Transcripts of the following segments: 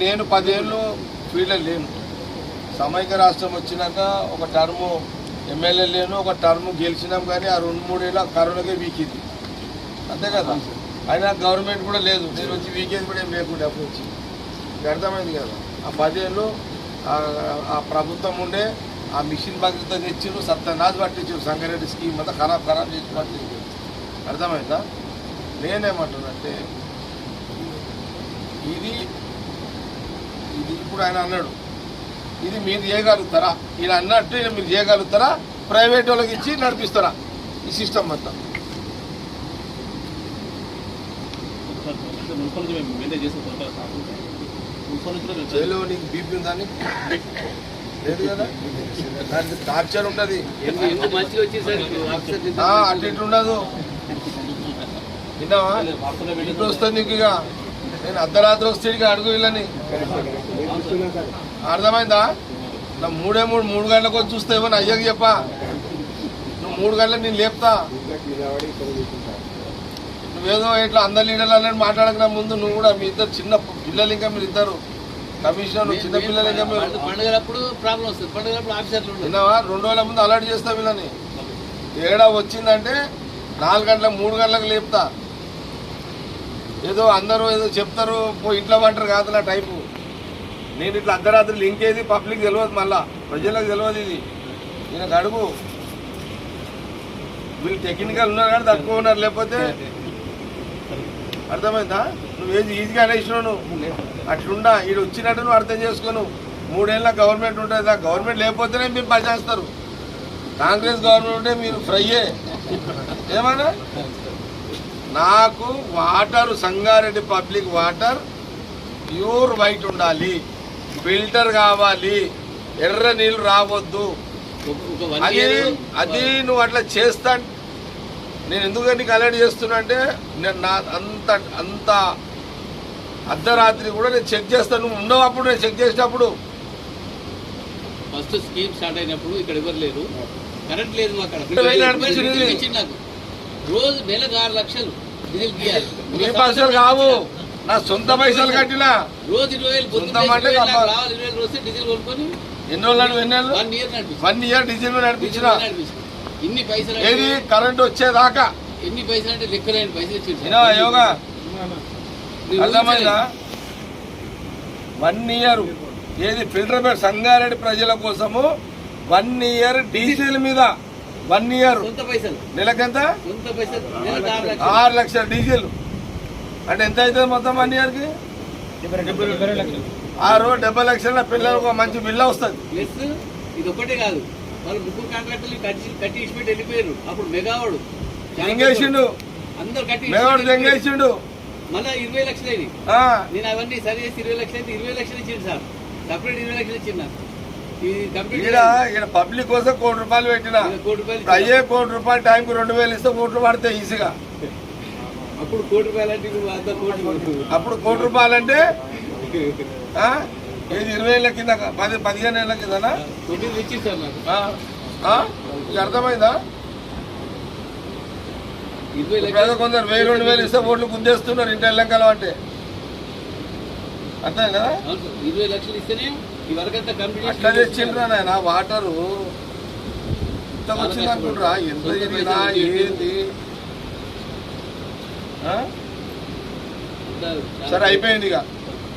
నేను పదేళ్ళు ఫీల్డ్లో లేను. సమైక్య రాష్ట్రం వచ్చినాక ఒక టర్ము ఎమ్మెల్యే లేను ఒక టర్మ్ గెలిచినాం కానీ ఆ రెండు మూడేళ్ళ కరోనాకే వీకింది. అంతే కదా? అయినా గవర్నమెంట్ కూడా లేదు. నేను వచ్చి వీకేది కూడా ఏం లేకుండా అప్పుడు వచ్చి. అర్థమైంది కదా? ఆ పదేళ్ళు ఆ- ప్రభుత్వం ఉండే ఆ మిషన్ భద్రత తెచ్చిరు సత్యనాథ్ పట్టించారు సంగారెడ్డి స్కీమ్ అంతా ఖరాబ్ ఖరాబ్ చేసి పట్టించారు అర్థమైందా? నేనేమంటున్నంటే ఇది ఇది ఇప్పుడు ఆయన అన్నాడు ఇది మీరు చేయగలుగుతారా? ఈయన అన్నట్టు ఈయన మీరు చేయగలుగుతారా? ప్రైవేట్ వాళ్ళకి ఇచ్చి నడిపిస్తారా? ఈ సిస్టమ్ మొత్తం. మున్సిపల్ నుంచి మేము మెయింటైన్ చేసిన తర్వాత మున్సిపల్ నుంచి కూడా మేము జైలు నీకు బీపీ ఉందని లేదు కదా దానికి టార్చర్ ఉంటుంది అటు ఇటు ఉండదు విన్నావా పెట్టేసి వస్తుంది నీకు ఇక. నేను అర్ధరాత్రి వస్తే అడుగు వీళ్ళని. అర్థమైందా? నా మూడే మూడు మూడు గంటలకు వచ్చి చూస్తే ఏమన్నా అయ్యకి చెప్పా. నువ్వు మూడు గంటలకు నేను లేపుతా. నువ్వేదో ఇట్లా అందరి లీడర్లు అన్నట్టు మాట్లాడక ముందు. నువ్వు కూడా మీ ఇద్దరు చిన్న పిల్లలు ఇంకా మీరు ఇద్దరు. కమిషనర్ చిన్న పిల్లలు ఇంకా మీరు పండు- పండుగలప్పుడు ప్రాబ్లం వస్తుంది. పండుగలప్పుడు ఆఫీసర్లు విన్నావా? రెండు రోజుల ముందు అలర్ట్ చేస్తా వీళ్ళని. తేడా వచ్చిందంటే నాలుగు గంటలకు మూడు గంటలకు లేపుతా. ఏదో అందరూ ఏదో చెప్తారు పో ఇంట్లో పంటారు కాదు నా టైపు నేను ఇట్లా అర్ధరాత్రి లింక్ ఏది పబ్లిక్ తెలియదు మళ్ళా ప్రజలకు తెలియదు ఇది. నేను అడుగు వీళ్ళు టెక్నికల్ ఉన్నారు కానీ తక్కువ ఉన్నారు లేకపోతే అర్థమైందా? నువ్వేది ఈజీగా అనేసినావు నువ్వు. అట్లుండా ఈడు వచ్చినట్టు నువ్వు అర్థం చేసుకోను మూడేళ్ళ గవర్నమెంట్ ఉంటుంది ఆ గవర్నమెంట్ లేకపోతేనే మీరు పనిచేస్తారు కాంగ్రెస్ గవర్నమెంట్ ఉంటే మీరు ఫ్రైయే. ఏమన్నా? నాకు water Sangareddy public water pure white ఉండాలి. ఫిల్టర్ కావాలి. ఎర్ర నీళ్ళు రావద్దు. అది అది నువ్వు అట్లా చేస్తా నేను ఎందుకు నీకు అలర్ట్ చేస్తున్నా అంటే నేను నా అంత అంత అర్ధరాత్రి కూడా నేను చెక్ చేస్తాను నువ్వు ఉండవు అప్పుడు నేను చెక్ చేసినప్పుడు ఫస్ట్ స్కీమ్ స్టార్ట్ అయినప్పుడు ఇక్కడ ఎవరు లేరు. కరెంట్ లేదు మాకు రోజు నెలకు ఆరు లక్షలు డీజిల్ నీ పైసలు కావు. నా సొంత పైసలు కట్టినా. రోజు ఇరవై వేలు పొద్దున్న సొంతం అంటే ఇరవై వేలు నాకు కావాలి. రావాలి ఇరవై వేలు వస్తే డీజిల్ కొనుక్కొని ఎన్ని రోజులు ఎన్ని నెలలు? వన్ ఇయర్ నడిపించాను వన్ ఇయర్ డీజిల్ మీద నడిపించిన. ఇన్ని పైసలు ఏది? కరెంట్ వచ్చేదాకా. ఎన్ని పైసలు అంటే లెక్కలేని పైసలు ఇచ్చిండు. యోగా. నువ్వు అర్థమైందా? One year. ఏది? ఫిల్టర్ సంగారెడ్డి ప్రజల కోసము వన్ ఇయర్ డీజిల్ మీద వన్ ఇయర్ నెలకెంత ఆరు లక్షలు. ఆరు లక్షల డీజిల్. అంటే ఎంత అవుతుంది మొత్తం వన్ ఇయర్కి ఆరు డెబ్బై లక్షల పిల్లలకు ఒక మంచి బిల్లు వస్తుంది. ఇది ఒకటే కాదు. వాళ్ళు ముగ్గురు కాంట్రాక్టర్లు కట్టి కట్టి ఇచ్చి పెట్టి వెళ్ళిపోయారు అప్పుడు మెగావాడు. అందరు కట్టి దెంగేసిండు. మళ్ళీ ఇరవై లక్షలు నేను అవన్నీ సరి చేసి ఇరవై లక్షలు అయితే ఇరవై లక్షలు ఇచ్చింది సార్. సపరేట్ ఇరవై లక్షలు ఇచ్చింది ఈడ ఈడ పబ్లిక్ కోసం కోటి రూపాయలు పెట్టిన. అయ్యే కోటి రూపాయలు టైంకి రెండు వేలు ఇస్తే కోట్లు పడతాయి ఈజీగా. అప్పుడు కోటి రూపాయలు అంటే అప్పుడు కోటి రూపాయలు అంటే ఏది ఇరవై ఏళ్ళ కింద పది పదిహేను ఏళ్ళ కిందనా? అర్థమైందా? లక్షలు కొందరు వెయ్యి రెండు వేలు ఇస్తే ఓట్లు గుద్దేస్తున్నారు ఇంటి వెళ్ళంకలం అంటే. అర్థం కదా ఇరవై లక్షలు ఇస్తేనే అట్లా తెచ్చిండ్రా నాయన వాటరు. ఇంత వచ్చింది అనుకుంటారా? ఎంత తిరిగినా ఏంది? ఆ? సరే అయిపోయింది ఇక.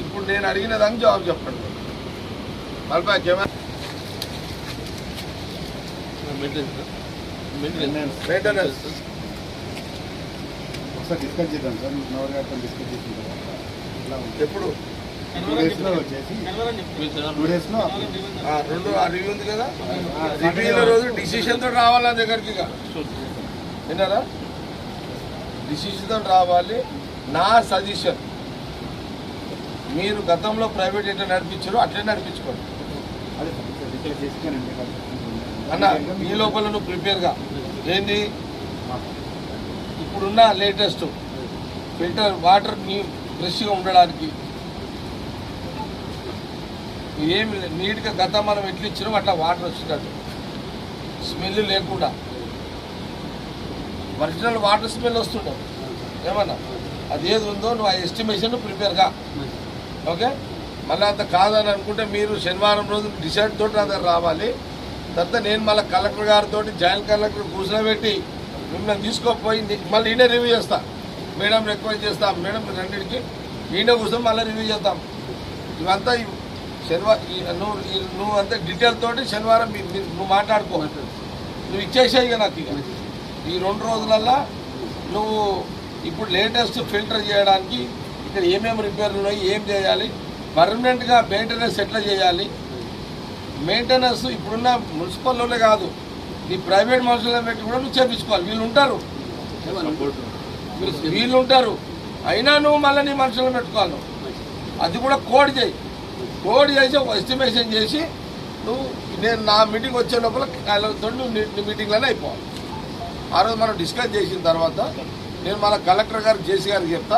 ఇప్పుడు నేను అడిగిన దానికి జవాబు చెప్పండి. మళ్ళీ కెమెరా మెయింటెనెన్స్ ఒకసారి డిస్కస్ చేద్దాం సార్. నవర్ గారితో డిస్కస్ చేసిన తర్వాత. ఎప్పుడు? టూ డేస్లో వచ్చేసి టూ డేస్లో రెండు రివ్యూ ఉంది కదా? రివ్యూల రోజు డిసిషన్ తోటి రావాలి నా దగ్గరికి విన్నారా? డిసిషన్ తోటి రావాలి. నా సజెషన్ మీరు గతంలో ప్రైవేట్ ఎట్లా నడిపించారో అట్లే నడిపించుకోండి. అన్న ఈ లోపల నువ్వు ప్రిపేర్గా ఏంది? ఇప్పుడున్న లేటెస్ట్ ఫిల్టర్ వాటర్ నీ ఫ్రెష్గా ఉండడానికి. ఏమి నీట్గా గత మనం ఎట్లా ఇచ్చినాం అట్లా వాటర్ వచ్చేటట్టు స్మెల్ లేకుండా. ఒరిజినల్ వాటర్ స్మెల్ వస్తుండవు ఏమన్నా? అది ఏది ఉందో నువ్వు ఆ ఎస్టిమేషన్ ప్రిపేర్గా ఓకే? మళ్ళీ అంత కాదని అనుకుంటే మీరు శనివారం రోజు డిసైడ్ తోటి నా దగ్గర రావాలి. తర్వాత నేను మళ్ళీ కలెక్టర్ గారితో జాయింట్ కలెక్టర్ కూర్చోబెట్టి మిమ్మల్ని తీసుకోపోయి మళ్ళీ ఈయన రివ్యూ చేస్తా. మేడం రిక్వెస్ట్ చేస్తాం. మేడం రెండింటికి ఈయన కూర్చొని మళ్ళీ రివ్యూ చేస్తాం ఇవంతా శనివారం నువ్వు నువ్వు అంతా డీటెయిల్ తోటి శనివారం మీ- నువ్వు మాట్లాడుకో. నువ్వు ఇచ్చేసాయి ఇక నాకు ఇక. ఈ రెండు రోజులల్లా నువ్వు ఇప్పుడు లేటెస్ట్ ఫిల్టర్ చేయడానికి ఇక్కడ ఏమేమి రిపేర్లు ఉన్నాయి ఏం చేయాలి పర్మనెంట్గా మెయింటెనెన్స్ ఎట్లా చేయాలి? మెయింటెనెన్స్ ఇప్పుడున్న మున్సిపల్లోనే కాదు నీ ప్రైవేట్ మనుషులను పెట్టి కూడా నువ్వు చేపించుకోవాలి. వీళ్ళు ఉంటారు. వీళ్ళు ఉంటారు. అయినా నువ్వు మళ్ళీ నీ మనుషులను పెట్టుకోవాలి నువ్వు. అది కూడా కోడ్ చేయి. కోడ్ చేసి ఒక ఎస్టిమేషన్ చేసి నువ్వు నేను నా మీటింగ్ వచ్చే లోపల వాళ్ళతో నీ మీటింగ్లోనే అయిపోవాలి. ఆ రోజు మనం డిస్కస్ చేసిన తర్వాత నేను మన కలెక్టర్ గారు జేసీ గారికి చెప్తా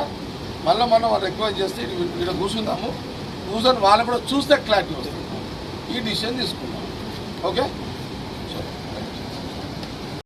మళ్ళీ మనం రిక్వెస్ట్ చేస్తే ఇక్కడ కూర్చుందాము కూర్చొని వాళ్ళు కూడా చూస్తే క్లారిటీ వస్తుంది. ఈ డిసిషన్ తీసుకుందాం. ఓకే?